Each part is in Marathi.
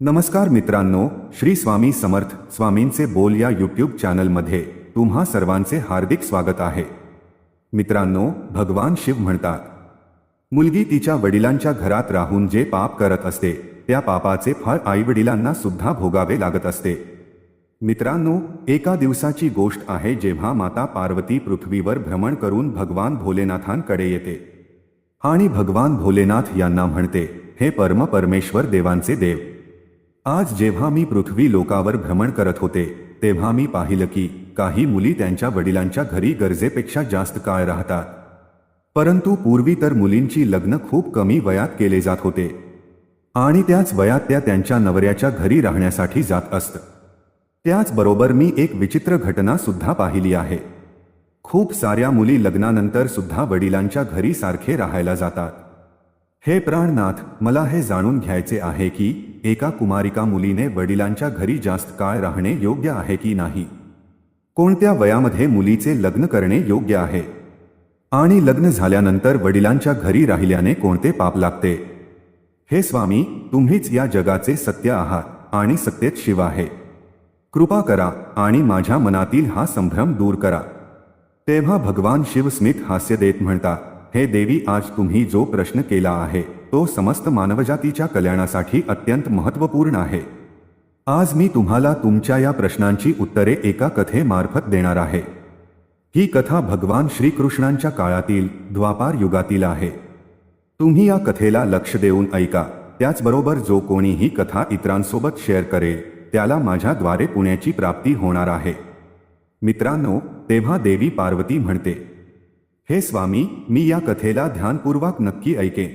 नमस्कार मित्रांनो श्री स्वामी समर्थ स्वामींचे बोल या यूट्यूब चॅनलमध्ये तुम्हा सर्वांचे हार्दिक स्वागत आहे. मित्रांनो भगवान शिव म्हणतात मुलगी तिच्या वडिलांच्या घरात राहून जे पाप करत असते त्या पापाचे फळ आईवडिलांना सुद्धा भोगावे लागत असते. मित्रांनो एका दिवसाची गोष्ट आहे जेव्हा माता पार्वती पृथ्वीवर भ्रमण करून भगवान भोलेनाथांकडे येते. आणि भगवान भोलेनाथ यांना म्हणते हे परम परमेश्वर देवांचे देव आज जेव्हा मी पृथ्वी लोकावर भ्रमण करत होते तेव्हा मी पाहिलं की काही मुली त्यांच्या वडिलांच्या घरी गरजेपेक्षा जास्त काळ राहतात. परंतु पूर्वी तर मुलींची लग्न खूप कमी वयात केले जात होते. आणि त्याच वयात त्या त्यांच्या नवऱ्याच्या घरी राहण्यासाठी जात असत. त्याचबरोबर मी एक विचित्र घटना सुद्धा पाहिली आहे. खूप साऱ्या मुली लग्नानंतर सुद्धा वडिलांच्या घरी सारखे राहायला जातात. हे प्राणनाथ मला हे जाणून घ्यायचे आहे की एका कुमारिका मुलीने वडिलांच्या घरी जास्त काळ राहणे योग्य आहे की नाही? कोणत्या वयामध्ये मुलीचे लग्न करणे योग्य आहे? आणि लग्न झाल्यानंतर वडिलांच्या घरी राहिल्याने कोणते पाप लागते? हे स्वामी तुम्हीच या जगाचे सत्य आहात आणि सत्यच शिव आहे. कृपा करा आणि माझ्या मनातील हा संभ्रम दूर करा. तेव्हा भगवान शिवस्मित हास्य देत म्हणतात हे देवी आज तुम्ही जो प्रश्न केला आहे तो समस्त मानवजातीच्या कल्याणासाठी अत्यंत महत्त्वपूर्ण आहे. आज मी तुम्हाला तुमच्या या प्रश्नांची उत्तरे एका कथेमार्फत देणार आहे. ही कथा भगवान श्रीकृष्णांच्या काळातील द्वापार युगातील आहे. तुम्ही या कथेला लक्ष देऊन ऐका त्याचबरोबर जो कोणी ही कथा इतरांसोबत शेअर करेल त्याला माझ्याद्वारे पुण्याची प्राप्ती होणार आहे. मित्रांनो तेव्हा देवी पार्वती म्हणते हे स्वामी मी या कथेला ध्यानपूर्वक नक्की ऐकेन.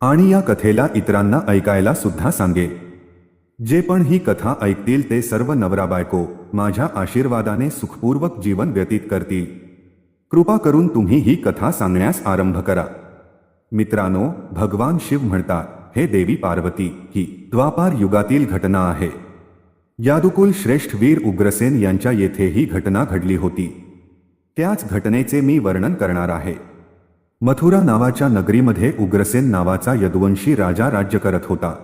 आणि या कथेला इतरांना ऐकायला सुद्धा सांगे जे पण ही कथा ऐकतील ते सर्व नवरा बायको माझ्या आशीर्वादाने सुखपूर्वक जीवन व्यतीत करतील. कृपा करून तुम्ही ही कथा सांगण्यास आरंभ करा. मित्रांनो भगवान शिव म्हणतात हे देवी पार्वती ही द्वापार युगातील घटना आहे. यादुकुल श्रेष्ठ वीर उग्रसेन यांच्या येथे ही घटना घडली होती. त्याच घटनेचे मी वर्णन करणार आहे. मथुरा नावाच्या नगरीमध्ये उग्रसेन नावाचा यदुवंशी राजा राज्य करत होता.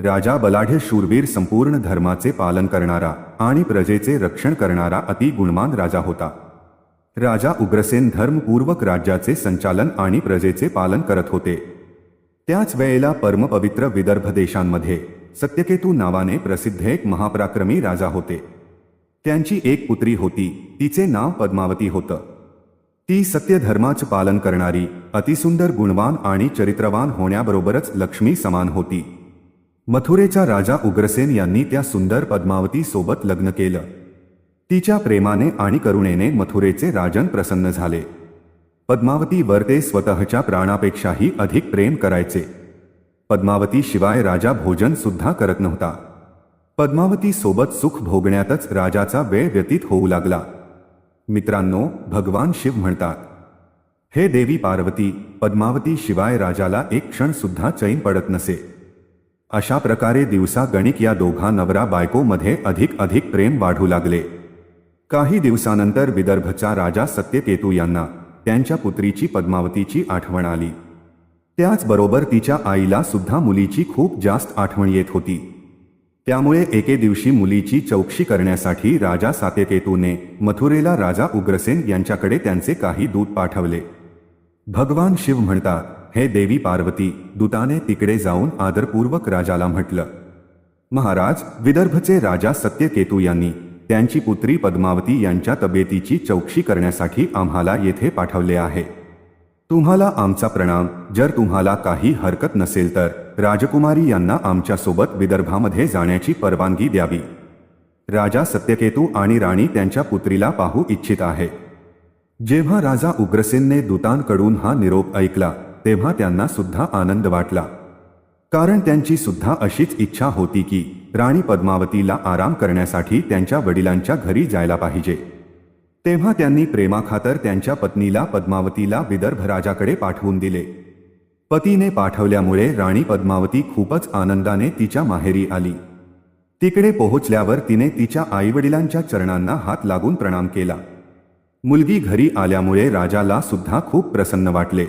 राजा बलाढ्य शूरवीर संपूर्ण धर्माचे पालन करणारा आणि प्रजेचे रक्षण करणारा अति गुणमान राजा होता. राजा उग्रसेन धर्मपूर्वक राज्याचे संचालन आणि प्रजेचे पालन करत होते. त्याच वेळेला परमपवित्र विदर्भ देशांमध्ये सत्यकेतू नावाने प्रसिद्ध एक महापराक्रमी राजा होते. त्यांची एक पुत्री होती तिचे नाव पद्मावती होतं. ती सत्यधर्माचं पालन करणारी अतिसुंदर गुणवान आणि चरित्रवान होण्याबरोबरच लक्ष्मी समान होती. मथुरेचा राजा उग्रसेन यांनी त्या सुंदर पद्मावती सोबत लग्न केलं. तिच्या प्रेमाने आणि करुणेने मथुरेचे राजन प्रसन्न झाले. पद्मावतीवर ते स्वतःच्या प्राणापेक्षाही अधिक प्रेम करायचे. पद्मावती शिवाय राजा भोजन सुद्धा करत नव्हता. पद्मावती सोबत सुख भोगण्यातच राजाचा वेळ व्यतीत होऊ लागला. मित्रांनो भगवान शिव म्हणतात हे देवी पार्वती पद्मावती शिवाय राजाला एक क्षण सुद्धा चैन पडत नसे. अशा प्रकारे दिवसा गणिक या दोघा नवरा बायकोमध्ये अधिक अधिक प्रेम वाढू लागले. काही दिवसानंतर विदर्भचा राजा सत्यकेतू यांना त्यांच्या पुत्रीची पद्मावतीची आठवण आली. त्याचबरोबर तिच्या आईला सुद्धा मुलीची खूप जास्त आठवण येत होती. त्यामुळे एके दिवशी मुलीची चौकशी करण्यासाठी राजा सात्यकेतूने मथुरेला राजा उग्रसेन यांच्याकडे त्यांचे काही दूत पाठवले. भगवान शिव म्हणतात हे देवी पार्वती दूताने तिकडे जाऊन आदरपूर्वक राजाला म्हटलं. महाराज विदर्भचे राजा सत्यकेतू यांनी त्यांची पुत्री पद्मावती यांच्या तब्येतीची चौकशी करण्यासाठी आम्हाला येथे पाठवले आहे. तुम्हाला आमचा प्रणाम जर तुम्हाला काही हरकत नसेल तर राजकुमारी यांना आमच्यासोबत विदर्भामध्ये जाण्याची परवानगी द्यावी. राजा सत्यकेतू आणि राणी त्यांच्या पुत्रीला पाहू इच्छित आहे. जेव्हा राजा उग्रसेनने दूतांकडून हा निरोप ऐकला तेव्हा त्यांना सुद्धा आनंद वाटला. कारण त्यांची सुद्धा अशीच इच्छा होती की राणी पद्मावतीला आराम करण्यासाठी त्यांच्या वडिलांच्या घरी जायला पाहिजे. तेव्हा त्यांनी प्रेमाखातर त्यांच्या पत्नीला पद्मावतीला विदर्भ राजाकडे पाठवून दिले. पतीने पाठवल्यामुळे राणी पद्मावती खूपच आनंदाने तिच्या माहेरी आली. तिकडे पोहोचल्यावर तिने तिच्या आईवडिलांच्या चरणांना हात लागून प्रणाम केला. मुलगी घरी आल्यामुळे राजाला सुद्धा खूप प्रसन्न वाटले.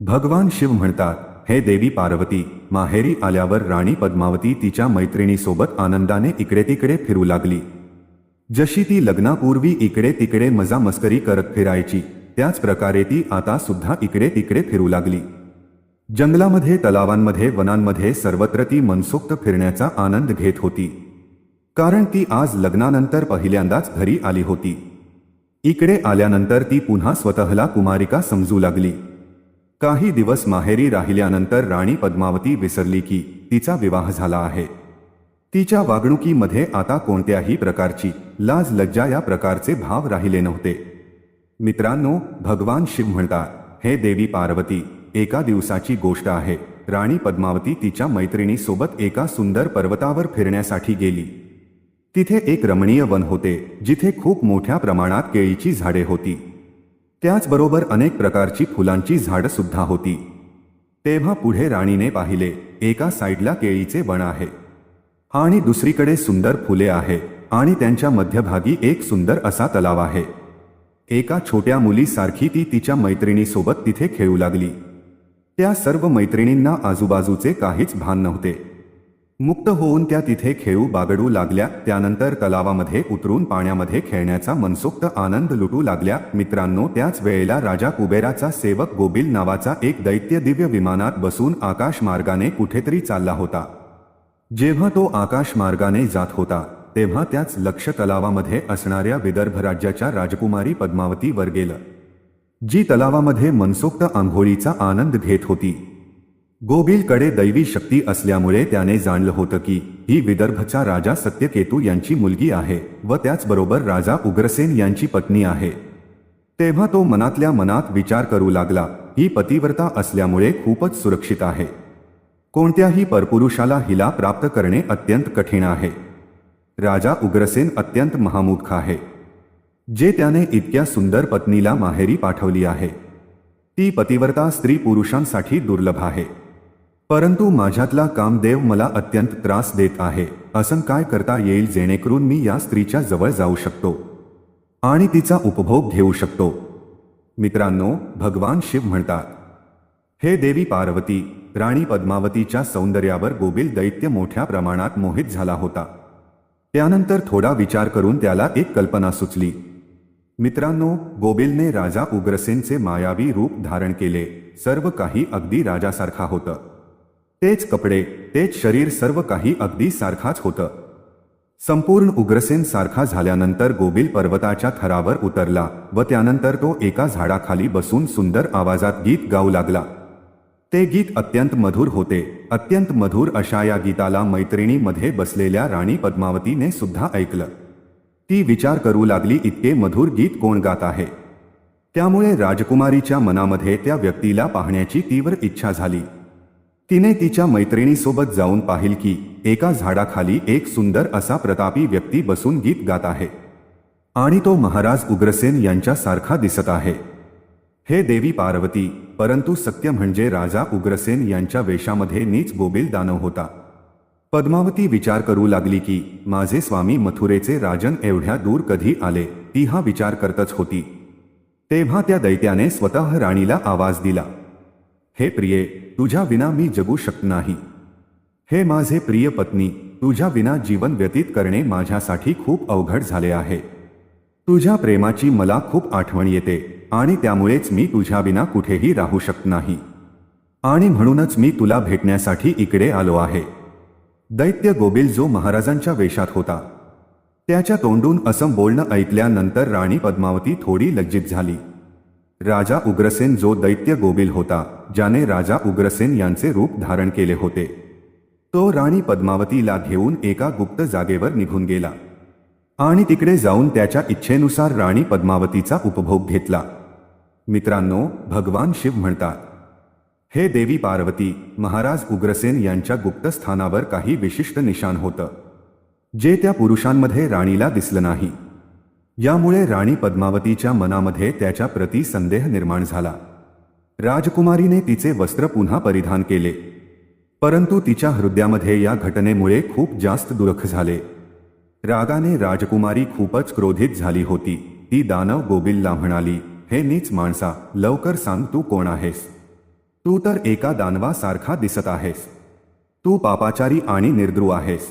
भगवान शिव म्हणतात हे देवी पार्वती माहेरी आल्यावर राणी पद्मावती तिच्या मैत्रिणीसोबत आनंदाने इकडे तिकडे फिरू लागली. जशी ती लग्नापूर्वी इकडे तिकडे मजा मस्करी करत फिरायची त्याच प्रकारे ती आता सुद्धा इकडे तिकडे फिरू लागली. जंगलामध्ये तलावांमध्ये वनांमध्ये सर्वत्र ती मनसोक्त फिरण्याचा आनंद घेत होती. कारण ती आज लग्नानंतर पहिल्यांदाच घरी आली होती. इकडे आल्यानंतर ती पुन्हा स्वतःला कुमारिका समजू लागली. काही दिवस माहेरी राहिल्यानंतर राणी पद्मावती विसरली की तिचा विवाह झाला आहे. तिच्या वागणुकीमध्ये आता कोणत्याही प्रकारची लाज लज्जा या प्रकारचे भाव राहिले नव्हते. मित्रांनो भगवान शिव म्हणतात हे देवी पार्वती एका दिवसाची गोष्ट आहे. राणी पद्मावती तिच्या मैत्रिणीसोबत एका सुंदर पर्वतावर फिरण्यासाठी गेली. तिथे एक रमणीय वन होते जिथे खूप मोठ्या प्रमाणात केळीची झाडे होती. त्याचबरोबर अनेक प्रकारची फुलांची झाडं सुद्धा होती. तेव्हा पुढे राणीने पाहिले एका साईडला केळीचे वण आहे. आणि दुसरीकडे सुंदर फुले आहे आणि त्यांच्या मध्यभागी एक सुंदर असा तलाव आहे. एका छोट्या मुलीसारखी ती तिच्या मैत्रिणीसोबत तिथे खेळू लागली. त्या सर्व मैत्रिणींना आजूबाजूचे काहीच भान नव्हते. मुक्त होऊन त्या तिथे खेळू बागडू लागल्या त्यानंतर तलावामध्ये उतरून पाण्यामध्ये खेळण्याचा मनसोक्त आनंद लुटू लागल्या. मित्रांनो त्याच वेळेला राजा कुबेराचा सेवक गोबिल नावाचा एक दैत्य दिव्य विमानात बसून आकाश मार्गाने कुठेतरी चालला होता. जेव्हा तो आकाश मार्गाने जात होता तेव्हा त्याच लक्ष तलावामध्ये असणाऱ्या विदर्भ राज्याच्या राजकुमारी पद्मावतीवर गेलं. जी तलावामध्ये मनसोक्त आंघोळीचा आनंद घेत होती. गोबिलकडे दैवी शक्ती असल्यामुळे त्याने जाणलं होतं की ही विदर्भचा राजा सत्यकेतू यांची मुलगी आहे व त्याचबरोबर राजा उग्रसेन यांची पत्नी आहे. तेव्हा तो मनातल्या मनात विचार करू लागला ही पतिव्रता असल्यामुळे खूपच सुरक्षित आहे. कोणत्याही परपुरुषाला हिला प्राप्त करणे अत्यंत कठीण आहे. राजा उग्रसेन अत्यंत महामूर्ख आहे. जे त्याने इतक्या सुंदर पत्नीला माहेरी पाठवली आहे. ती पतिव्रता स्त्री पुरुषांसाठी दुर्लभ आहे. परंतु माझ्यातला कामदेव मला अत्यंत त्रास देत आहे. असं काय करता येईल जेणेकरून मी या स्त्रीच्या जवळ जाऊ शकतो? आणि तिचा उपभोग घेऊ शकतो? मित्रांनो भगवान शिव म्हणतात हे देवी पार्वती राणी पद्मावतीच्या सौंदर्यावर गोबिल दैत्य मोठ्या प्रमाणात मोहित झाला होता. त्यानंतर थोडा विचार करून त्याला एक कल्पना सुचली. मित्रांनो गोबिलने राजा उग्रसेनचे मायावी रूप धारण केले. सर्व काही अगदी राजासारखा होतं. तेच कपडे तेच शरीर सर्व काही अगदी सारखाच होतं. संपूर्ण उग्रसेन सारखा झाल्यानंतर गोबिल पर्वताच्या थरावर उतरला व त्यानंतर तो एका झाडाखाली बसून सुंदर आवाजात गीत गाऊ लागला. ते गीत अत्यंत मधुर होते. अत्यंत मधुर अशा या गीताला मैत्रिणीमध्ये बसलेल्या राणी पद्मावतीने सुद्धा ऐकलं. ती विचार करू लागली इतके मधुर गीत कोण गात आहे. त्यामुळे राजकुमारीच्या मनामध्ये त्या व्यक्तीला पाहण्याची तीव्र इच्छा झाली. तिने तिच्या मैत्रिणीसोबत जाऊन पाहिल की एका झाडाखाली एक सुंदर असा प्रतापी व्यक्ती बसून गीत गात आहे. आणि तो महाराज उग्रसेन यांच्यासारखा दिसत आहे. हे देवी पार्वती परंतु सत्य म्हणजे राजा उग्रसेन यांच्या वेशामध्ये नीच गोबिल दानव होता. पद्मावती विचार करू लागली की माझे स्वामी मथुरेचे राजन एवढ्या दूर कधी आले? ती हा विचार करतच होती. तेव्हा त्या दैत्याने स्वतः राणीला आवाज दिला हे प्रिये तुझ्या विना मी जगू शकत नाही. हे माझे प्रिय पत्नी तुझ्या विना जीवन व्यतीत करणे माझ्यासाठी खूप अवघड झाले आहे. तुझ्या प्रेमाची मला खूप आठवण येते आणि त्यामुळेच मी तुझ्याविना कुठेही राहू शकत नाही. आणि म्हणूनच मी तुला भेटण्यासाठी इकडे आलो आहे. दैत्य गोबिल जो महाराजांच्या वेशात होता. त्याच्या तोंडून असं बोलणं ऐकल्यानंतर राणी पद्मावती थोडी लज्जित झाली. राजा उग्रसेन जो दैत्य गोबिल होता ज्याने राजा उग्रसेन यांचे रूप धारण केले होते. तो राणी पद्मावतीला घेऊन एका गुप्त जागेवर निघून गेला. आणि तिकडे जाऊन त्याच्या इच्छेनुसार राणी पद्मावतीचा उपभोग घेतला. मित्रांनो भगवान शिव म्हणतात हे देवी पार्वती महाराज उग्रसेन यांच्या गुप्त स्थानावर काही विशिष्ट निशाण होतं जे त्या पुरुषांमध्ये राणीला दिसलं नाही. यामुळे राणी पद्मावतीच्या मनामध्ये त्याच्या प्रती संदेह निर्माण झाला. राजकुमारीने तिचे वस्त्र पुन्हा परिधान केले. परंतु तिच्या हृदयामध्ये या घटनेमुळे खूप जास्त दुःख झाले. रागाने राजकुमारी खूपच क्रोधित झाली होती. ती दानव गोबिलला म्हणाली हे नीच माणसा लवकर सांग तू कोण आहेस. तू तर एका दानवासारखा दिसत आहेस. तू पापाचारी आणि निर्द्रू आहेस.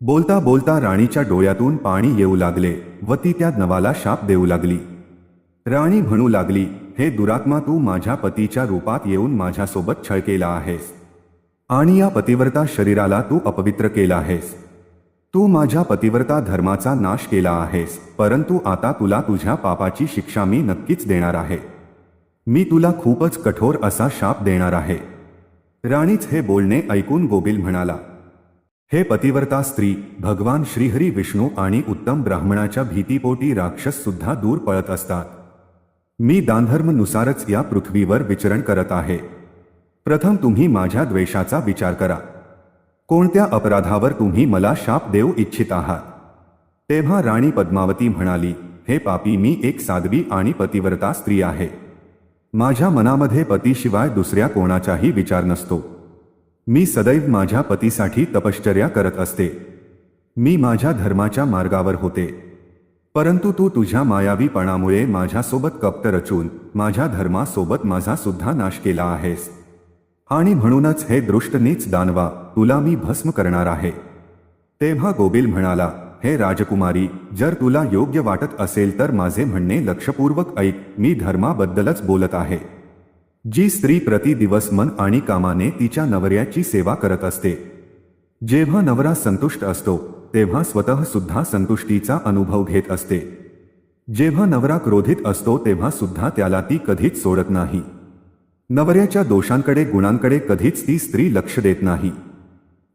बोलता बोलता राणीच्या डोळ्यातून पाणी येऊ लागले व ती त्या नवाला शाप देऊ लागली. राणी म्हणू लागली हे दुरात्मा तू माझ्या पतीच्या रूपात येऊन माझ्यासोबत छळ केला आहेस. आणि या पतिव्रता शरीराला तू अपवित्र केला आहेस. तू माझ्या पतिव्रता धर्माचा नाश केला आहेस परंतु आता तुला तुझ्या पापाची शिक्षा मी नक्कीच देणार आहे. मी तुला खूपच कठोर असा शाप देणार आहे. राणीच हे बोलणे ऐकून गोबिल म्हणाला. हे पतिव्रता स्त्री भगवान श्रीहरी विष्णू आणि उत्तम ब्राह्मणाच्या भीतीपोटी राक्षस सुद्धा दूर पळत असतात. मी दानधर्मनुसारच या पृथ्वीवर विचरण करत आहे. प्रथम तुम्ही माझ्या द्वेषाचा विचार करा. कोणत्या अपराधावर तुम्ही मला शाप देऊ इच्छित आहात? तेव्हा राणी पद्मावती म्हणाली हे पापी मी एक साध्वी आणि पतिव्रता स्त्री आहे. माझ्या मनामध्ये पतीशिवाय दुसऱ्या कोणाचाही विचार नसतो. मी सदैव माझ्या पतीसाठी तपश्चर्या करत असते. मी माझ्या धर्माच्या मार्गावर होते. परंतु तू तुझ्या मायावीपणामुळे माझ्यासोबत कप्त रचून माझ्या धर्मासोबत माझा सुद्धा नाश केला आहेस. आणि म्हणूनच हे दृष्टनीच दानवा तुला मी भस्म करणार आहे. तेव्हा गोबिल म्हणाला हे राजकुमारी जर तुला योग्य वाटत असेल तर माझे म्हणणे लक्षपूर्वक ऐक. मी धर्माबद्दलच बोलत आहे. जी स्त्री प्रतिदिवस मन आणि कामाने तिच्या नवऱ्याची सेवा करत असते. जेव्हा नवरा संतुष्ट असतो तेव्हा स्वतः सुद्धा संतुष्टीचा अनुभव घेत असते. जेव्हा नवरा क्रोधित असतो तेव्हा सुद्धा त्याला ती कधीच सोडत नाही. नवऱ्याच्या दोषांकडे गुणांकडे कधीच ती स्त्री लक्ष देत नाही.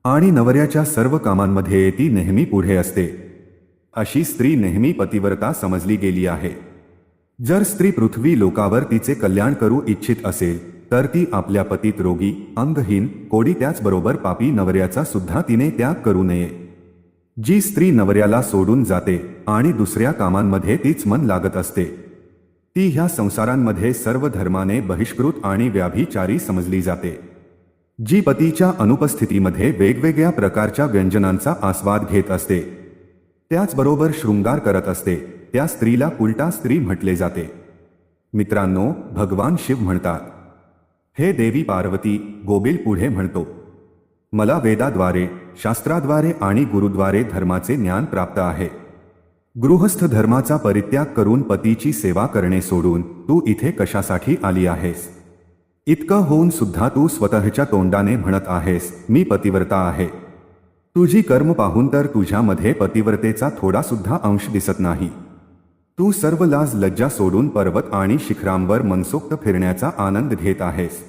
आणि नवऱ्याच्या सर्व कामांमध्ये ती नेहमी पुढे असते. अशी स्त्री नेहमी पतिव्रता समजली गेली आहे. जर स्त्री पृथ्वी लोकावर तिचे कल्याण करू इच्छित असेल तर ती आपल्या पतीत रोगी अंगहीन कोडी त्याचबरोबर पापी नवऱ्याचा सुद्धा तिने त्याग करू नये. जी स्त्री नवऱ्याला सोडून जाते आणि दुसऱ्या कामांमध्ये तीच मन लागत असते. ती ह्या संसारांमध्ये सर्व धर्माने बहिष्कृत आणि व्याभिचारी समजली जाते. जी पतीच्या अनुपस्थितीमध्ये वेगवेगळ्या प्रकारच्या व्यंजनांचा आस्वाद घेत असते. त्याचबरोबर शृंगार करत असते. त्या स्त्रीला उलटा स्त्री म्हटले जाते. मित्रांनो भगवान शिव म्हणतात हे देवी पार्वती गोबिल पुढे म्हणतो. मला वेदाद्वारे शास्त्राद्वारे आणि गुरुद्वारे धर्माचे ज्ञान प्राप्त आहे. गृहस्थ धर्माचा परित्याग करून पतीची सेवा करणे सोडून तू इथे कशासाठी आली आहेस? इतकं होऊन सुद्धा तू स्वतःच्या तोंडाने म्हणत आहेस मी पतिव्रता आहे. तुझी कर्म पाहून तर तुझ्यामध्ये पतिव्रतेचा थोडा सुद्धा अंश दिसत नाही. तू सर्व लाज लज्जा सोडून पर्वत आणि शिखरांवर मनसोक्त फिरण्याचा आनंद घेत आहेस.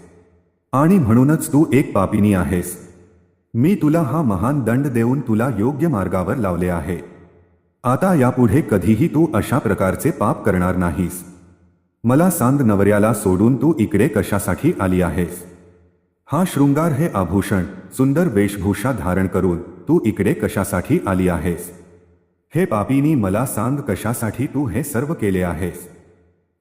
आणि म्हणूनच तू एक पापिनी आहेस. मी तुला हा महान दंड देऊन तुला योग्य मार्गावर लावले आहे. आता यापुढे कधीही तू अशा प्रकारचे पाप करणार नाहीस. मला सांग नवऱ्याला सोडून तू इकडे कशासाठी आली आहेस? हा शृंगार हे आभूषण सुंदर वेशभूषा धारण करून तू इकडे कशासाठी आली आहेस? हे पापीनी मला सांग कशासाठी तू हे सर्व केले आहेस?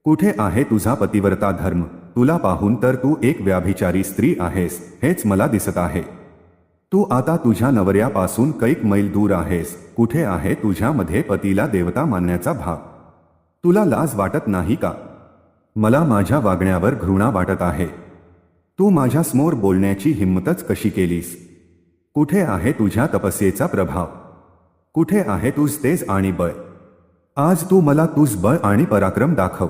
कुठे आहे तुझा पतिव्रता धर्म? तुला पाहून तर तू एक व्याभिचारी स्त्री आहेस हेच मला दिसत आहे. तू आता तुझ्या नवऱ्यापासून कैक मैल दूर आहेस कुठे आहे तुझ्यामध्ये पतीला देवता मानण्याचा भाग तुला लाज वाटत नाही का? मला माझ्या वागण्यावर घृणा वाटत आहे. तू माझ्यासमोर बोलण्याची हिंमतच कशी केलीस? कुठे आहे तुझ्या तपस्येचा प्रभाव? कुठे आहे तुझ तेज आणि बळ? आज तू मला तुझ बळ आणि पराक्रम दाखव.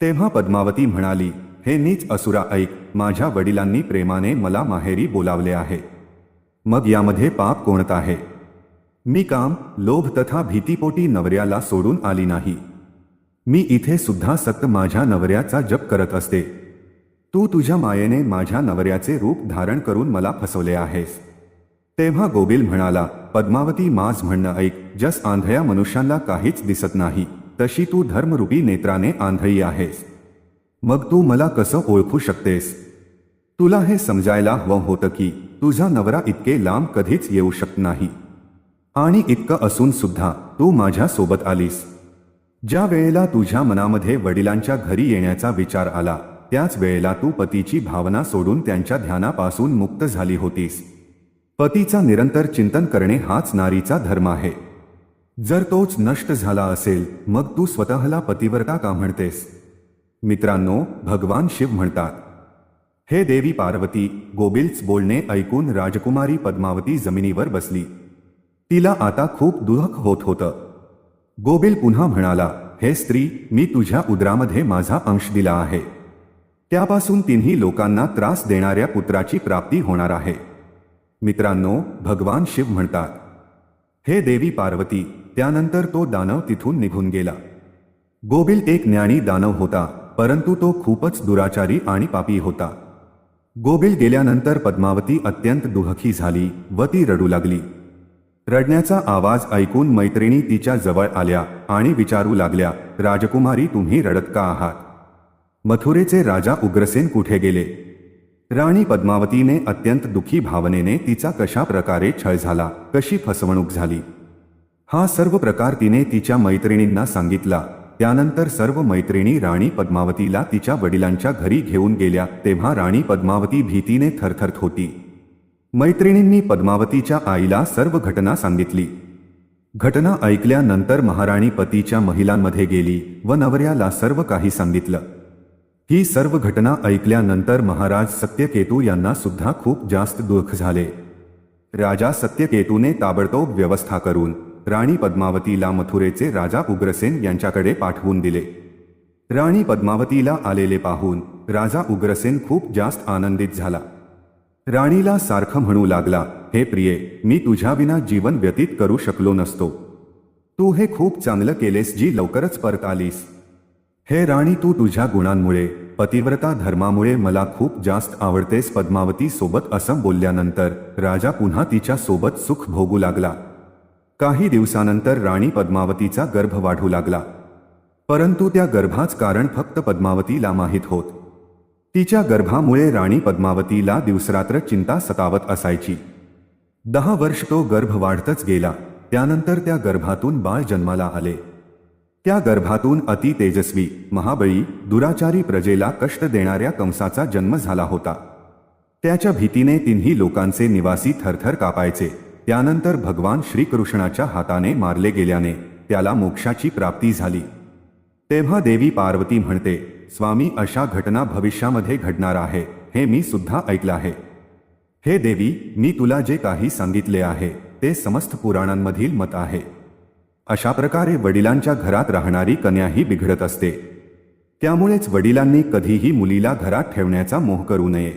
तेव्हा पद्मावती म्हणाली हे नीच असुरा ऐक माझ्या वडिलांनी प्रेमाने मला माहेरी बोलावले आहे. मग यामध्ये पाप कोणत आहे? मी काम लोभ तथा भीतीपोटी नवऱ्याला सोडून आली नाही. मी इथे सुद्धा सक्त माझ्या नवऱ्याचा जप करत असते. तू तुझ्या मायेने माझ्या नवऱ्याचे रूप धारण करून मला फसवले आहेस. तेव्हा गोबिल म्हणाला पद्मावती माझ म्हणणं ऐक. जस आंधळ्या मनुष्यांना काहीच दिसत नाही तशी तू धर्मरूपी नेत्राने आंधळी आहेस. मग तू मला कसं ओळखू शकतेस? तुला हे समजायला हवं होतं की तुझा नवरा इतके लांब कधीच येऊ शकत नाही. आणि इतकं असून सुद्धा तू माझ्या सोबत आलीस. ज्या वेळेला तुझ्या मनामध्ये वडिलांच्या घरी येण्याचा विचार आला त्याच वेळेला तू पतीची भावना सोडून त्यांच्या ध्यानापासून मुक्त झाली होतीस. पतीचा निरंतर चिंतन करणे हाच नारीचा धर्म आहे. जर तोच नष्ट झाला असेल मग तू स्वतःला पतिव्रता का म्हणतेस? मित्रांनो भगवान शिव म्हणतात हे देवी पार्वती गोबिल्स बोलणे ऐकून राजकुमारी पद्मावती जमिनीवर बसली. तिला आता खूप दुःख होत होतं. गोबिल पुन्हा म्हणाला हे स्त्री मी तुझ्या उदरामध्ये माझा अंश दिला आहे. त्यापासून तिन्ही लोकांना त्रास देणाऱ्या पुत्राची प्राप्ती होणार आहे. मित्रांनो भगवान शिव म्हणतात हे देवी पार्वती त्यानंतर तो दानव तिथून निघून गेला. गोबिल एक ज्ञानी दानव होता परंतु तो खूपच दुराचारी आणि पापी होता. गोबिल गेल्यानंतर पद्मावती अत्यंत दुःखी झाली व ती रडू लागली. रडण्याचा आवाज ऐकून मैत्रिणी तिच्या जवळ आल्या आणि विचारू लागल्या राजकुमारी तुम्ही रडत का आहात? मथुरेचे राजा उग्रसेन कुठे गेले राणी पद्मावतीने अत्यंत दुःखी भावनेने तिचा कशा प्रकारे छळ झाला कशी फसवणूक झाली? हा सर्व प्रकार तिने तिच्या मैत्रिणींना सांगितला. त्यानंतर सर्व मैत्रिणी राणी पद्मावतीला तिच्या वडिलांच्या घरी घेऊन गेल्या तेव्हा राणी पद्मावती भीतीने थरथरत होती. मैत्रिणींनी पद्मावतीच्या आईला सर्व घटना सांगितली. घटना ऐकल्यानंतर महाराणी पतीच्या महिलांमध्ये गेली व नवऱ्याला सर्व काही सांगितलं. ही सर्व घटना ऐकल्यानंतर महाराज सत्यकेतू यांना सुद्धा खूप जास्त दुःख झाले. राजा सत्यकेतूने ताबडतोब व्यवस्था करून राणी पद्मावतीला मथुरेचे राजा उग्रसेन यांच्याकडे पाठवून दिले. राणी पद्मावतीला आलेले पाहून राजा उग्रसेन खूप जास्त आनंदित झाला. राणीला सारखं म्हणू लागला हे प्रिये मी तुझ्याविना जीवन व्यतीत करू शकलो नसतो. तू हे खूप चांगलं केलेस जी लवकरच परत आलीस. हे राणी तू तुझ्या गुणांमुळे पतिव्रता धर्मामुळे मला खूप जास्त आवडतेस. पद्मावती सोबत असं बोलल्यानंतर राजा पुन्हा तिच्या सोबत सुख भोगू लागला. काही दिवसानंतर राणी पद्मावतीचा गर्भ वाढू लागला. परंतु त्या गर्भाच कारण फक्त पद्मावतीला माहीत होत. तिच्या गर्भामुळे राणी पद्मावतीला दिवसरात्र चिंता सतावत असायची. दहा वर्ष तो गर्भ वाढतच गेला. त्यानंतर त्या गर्भातून बाळ जन्माला आले. त्या गर्भातून अति तेजस्वी महाबळी दुराचारी प्रजेला कष्ट देणाऱ्या कंसाचा जन्म झाला होता. त्याच्या भीतीने तिन्ही लोकांचे निवासी थरथर कापायचे. त्यानंतर भगवान श्रीकृष्णाच्या हाताने मारले गेल्याने त्याला मोक्षाची प्राप्ती झाली. तेव्हा देवी पार्वती म्हणते स्वामी अशा घटना भविष्यामध्ये घडणार आहे हे मी सुद्धा ऐकलं आहे. हे देवी मी तुला जे काही सांगितले आहे ते समस्त पुराणांमधील मत आहे. अशा प्रकारे वडिलांच्या घरात राहणारी कन्याही बिघडत असते. त्यामुळेच वडिलांनी कधीही मुलीला घरात ठेवण्याचा मोह करू नये.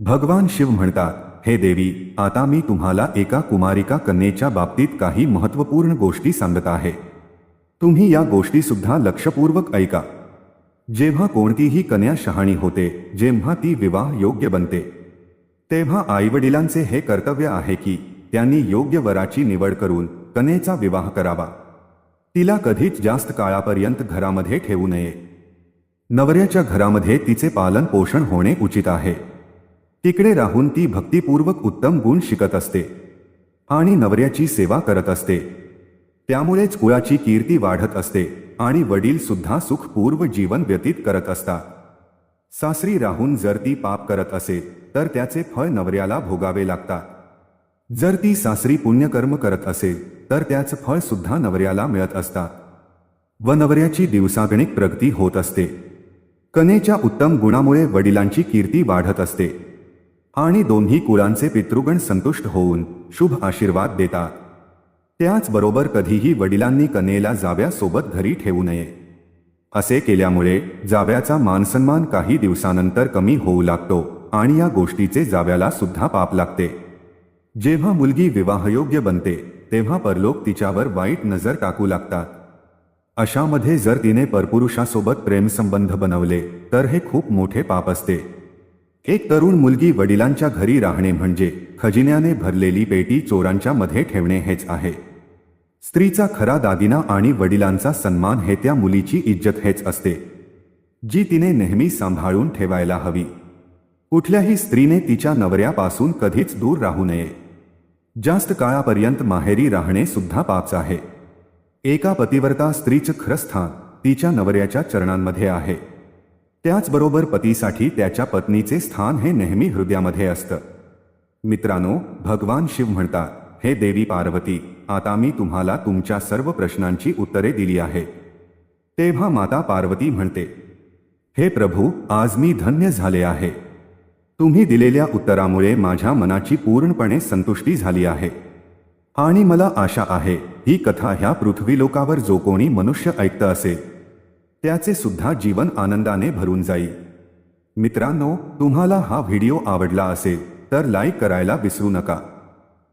भगवान शिव म्हणतात हे देवी आता मी तुम्हाला एका कुमारिका कन्येच्या बाबतीत काही महत्त्वपूर्ण गोष्टी सांगत आहे. तुम्ही या गोष्टी सुद्धा लक्षपूर्वक ऐका. जेव्हा कोणतीही कन्या शहाणी होते जेव्हा ती विवाह योग्य बनते. तेव्हा आईवडिलांचे हे कर्तव्य आहे की त्यांनी योग्य वराची निवड करून कनेचा विवाह करावा. तिला कधीच जास्त काळापर्यंत घरामध्ये ठेवू नये. नवऱ्याच्या घरामध्ये तिचे पालन पोषण होणे उचित आहे. तिकडे राहून ती भक्तिपूर्वक उत्तम गुण शिकत असते. आणि नवऱ्याची सेवा करत असते. त्यामुळेच कुळाची कीर्ती वाढत असते आणि वडील सुद्धा सुखपूर्व जीवन व्यतीत करत असतात. सासरी राहून जर ती पाप करत असेल तर त्याचे फळ नवऱ्याला भोगावे लागतात. जर ती सासरी पुण्यकर्म करत असेल तर त्याचं फळ सुद्धा नवऱ्याला मिळत असतात. व नवऱ्याची दिवसागणिक प्रगती होत असते. कनेच्या उत्तम गुणामुळे वडिलांची कीर्ती वाढत असते. आणि दोन्ही कुळांचे पितृगण संतुष्ट होऊन शुभ आशीर्वाद देतात. त्याचबरोबर कधीही वडिलांनी कन्येला जाव्यासोबत घरी ठेवू नये. असे केल्यामुळे जाव्याचा मानसन्मान काही दिवसानंतर कमी होऊ लागतो आणि या गोष्टीचे जाव्याला सुद्धा पाप लागते. जेव्हा मुलगी विवाहयोग्य बनते तेव्हा परलोक तिच्यावर वाईट नजर टाकू लागतात. अशामध्ये जर तिने परपुरुषासोबत प्रेमसंबंध बनवले तर हे खूप मोठे पाप असते. एक तरुण मुलगी वडिलांच्या घरी राहणे म्हणजे खजिन्याने भरलेली पेटी चोरांच्या मध्ये ठेवणे हेच आहे. स्त्रीचा खरा दागिना आणि वडिलांचा सन्मान हे त्या मुलीची इज्जत हेच असते जी तिने नेहमी सांभाळून ठेवायला हवी. कुठल्याही स्त्रीने तिच्या नवऱ्यापासून कधीच दूर राहू नये. जास्त काळापर्यंत माहेरी राहणे सुद्धा पाच आहे. एका पतिव्रता स्त्रीचं खरं स्थान तिच्या नवऱ्याच्या चरणांमध्ये आहे. त्याचबरोबर पतीसाठी त्याच्या पत्नीचे स्थान हे नेहमी हृदयामध्ये असतं. मित्रांनो भगवान शिव म्हणतात हे देवी पार्वती आता मी तुम्हाला तुमच्या सर्व प्रश्नांची उत्तरे दिली आहेत तेव्हा माता पार्वती म्हणते हे प्रभू आज मी धन्य झाले आहे. तुम्ही दिलेल्या उत्तरामुळे माझ्या मनाची पूर्णपणे संतुष्टी झाली आहे. आणि मला आशा आहे ही कथा ह्या पृथ्वीलोकावर जो कोणी मनुष्य ऐकतं असेल त्याचे सुद्धा जीवन आनंदाने भरून जाईल. मित्रांनो तुम्हाला हा व्हिडिओ आवडला असेल तर लाईक करायला विसरू नका.